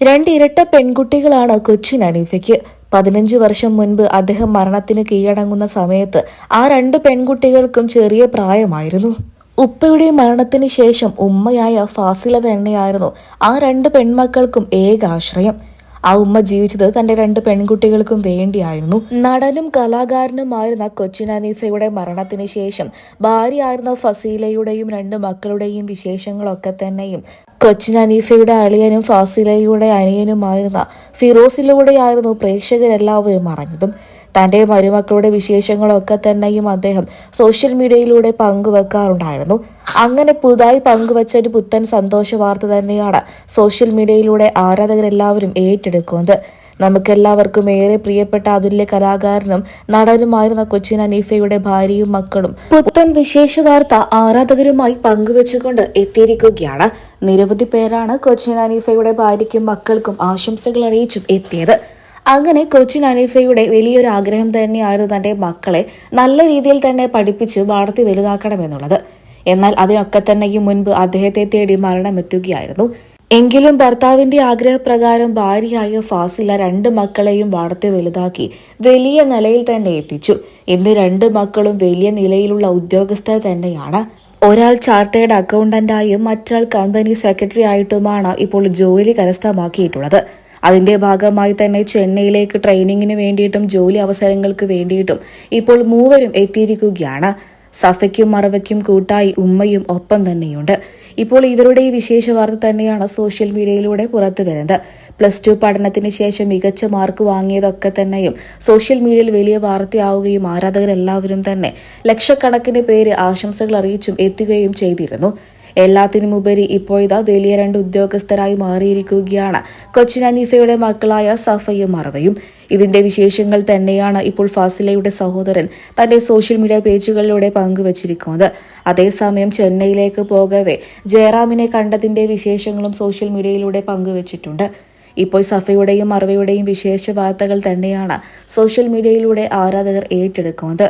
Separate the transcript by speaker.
Speaker 1: രണ്ട് ഇരട്ട പെൺകുട്ടികളാണ് കൊച്ചിൻ അനീഫയ്ക്ക്. പതിനഞ്ച് വർഷം മുൻപ് അദ്ദേഹം മരണത്തിന് കീഴടങ്ങുന്ന സമയത്ത് ആ രണ്ട് പെൺകുട്ടികൾക്കും ചെറിയ പ്രായമായിരുന്നു. ഉപ്പയുടെ മരണത്തിന് ശേഷം ഉമ്മയായ ഫാസില തന്നെയായിരുന്നു ആ രണ്ട് പെൺമക്കൾക്കും ഏക ആശ്രയം ആ ഉമ്മ ജീവിച്ചത് തന്റെ രണ്ട് പെൺകുട്ടികൾക്കും വേണ്ടിയായിരുന്നു. നടനും കലാകാരനുമായിരുന്ന കൊച്ചിൻ അനീഫയുടെ മരണത്തിന് ശേഷം ഭാര്യയായിരുന്ന ഫസീലയുടെയും രണ്ട് മക്കളുടെയും വിശേഷങ്ങളൊക്കെ തന്നെയും കൊച്ചിൻ അനീഫയുടെ അളിയനും ഫാസിലയുടെ അനിയനുമായിരുന്ന ഫിറോസിലൂടെയായിരുന്നു പ്രേക്ഷകരെല്ലാവരും അറിഞ്ഞതും. തന്റെ മരുമക്കളുടെ വിശേഷങ്ങളൊക്കെ തന്നെയും അദ്ദേഹം സോഷ്യൽ മീഡിയയിലൂടെ പങ്കുവെക്കാറുണ്ടായിരുന്നു. അങ്ങനെ പുതുതായി പങ്കുവച്ച ഒരു പുത്തൻ സന്തോഷ വാർത്ത തന്നെയാണ് സോഷ്യൽ മീഡിയയിലൂടെ ആരാധകരെല്ലാവരും ഏറ്റെടുക്കുന്നത്. നമുക്കെല്ലാവർക്കും ഏറെ പ്രിയപ്പെട്ട അതുല്യ കലാകാരനും നടനുമായിരുന്ന കൊച്ചിൻ അനീഫയുടെ ഭാര്യയും മക്കളും പുത്തൻ വിശേഷ വാർത്ത ആരാധകരുമായി പങ്കുവച്ചുകൊണ്ട് എത്തിയിരിക്കുകയാണ്. നിരവധി പേരാണ് കൊച്ചിൻ അനീഫയുടെ ഭാര്യയ്ക്കും മക്കൾക്കും ആശംസകൾ അറിയിച്ചും എത്തിയത്. അങ്ങനെ കൊച്ചിൻ അനീഫയുടെ വലിയൊരു ആഗ്രഹം തന്നെയായിരുന്നു തന്റെ മക്കളെ നല്ല രീതിയിൽ തന്നെ പഠിപ്പിച്ച് വളർത്തി വലുതാക്കണമെന്നുള്ളത്. എന്നാൽ അതിനൊക്കെ തന്നെയും മുൻപ് അദ്ദേഹത്തെ തേടി മരണമെത്തുകയായിരുന്നു. എങ്കിലും ഭർത്താവിന്റെ ആഗ്രഹപ്രകാരം ഭാര്യയായ ഫാസില രണ്ട് മക്കളെയും വളർത്തി വലുതാക്കി വലിയ നിലയിൽ തന്നെ എത്തിച്ചു. ഇന്ന് രണ്ട് മക്കളും വലിയ നിലയിലുള്ള ഉദ്യോഗസ്ഥർ തന്നെയാണ്. ഒരാൾ ചാർട്ടേഡ് അക്കൗണ്ടന്റായും മറ്റൊരാൾ കമ്പനി സെക്രട്ടറി ആയിട്ടുമാണ് ഇപ്പോൾ ജോലി കരസ്ഥമാക്കിയിട്ടുള്ളത്. അതിന്റെ ഭാഗമായി തന്നെ ചെന്നൈയിലേക്ക് ട്രെയിനിങ്ങിന് വേണ്ടിയിട്ടും ജോലി അവസരങ്ങൾക്ക് വേണ്ടിയിട്ടും ഇപ്പോൾ മൂവരും എത്തിയിരിക്കുകയാണ്. സഫയ്ക്കും മറവയ്ക്കും കൂട്ടായി ഉമ്മയും ഒപ്പം തന്നെയുണ്ട്. ഇപ്പോൾ ഇവരുടെ ഈ വിശേഷ വാർത്ത തന്നെയാണ് സോഷ്യൽ മീഡിയയിലൂടെ പുറത്തു വരുന്നത്. പ്ലസ് ടു പഠനത്തിന് ശേഷം മികച്ച മാർക്ക് വാങ്ങിയതൊക്കെ തന്നെയും സോഷ്യൽ മീഡിയയിൽ വലിയ വാർത്തയാവുകയും ആരാധകരെല്ലാവരും തന്നെ ലക്ഷക്കണക്കിന് പേര് ആശംസകൾ അറിയിച്ചും എത്തുകയും ചെയ്തിരുന്നു. എല്ലാത്തിനുമുപരി ഇപ്പോൾ ഇതാ വലിയ രണ്ട് ഉദ്യോഗസ്ഥരായി മാറിയിരിക്കുകയാണ്. കൊച്ചിൻ അനീഫയുടെ മക്കളായ സഫയും മറവയും. ഇതിന്റെ വിശേഷങ്ങൾ തന്നെയാണ് ഇപ്പോൾ ഫാസിലയുടെ സഹോദരൻ തന്റെ സോഷ്യൽ മീഡിയ പേജുകളിലൂടെ പങ്കുവച്ചിരിക്കുന്നത്. അതേസമയം ചെന്നൈയിലേക്ക് പോകവെ ജയറാമിനെ കണ്ടതിന്റെ വിശേഷങ്ങളും സോഷ്യൽ മീഡിയയിലൂടെ പങ്കുവച്ചിട്ടുണ്ട്. ഇപ്പോൾ സഫയുടെയും മറവയുടെയും വിശേഷ വാർത്തകൾ തന്നെയാണ് സോഷ്യൽ മീഡിയയിലൂടെ ആരാധകർ ഏറ്റെടുക്കുന്നത്.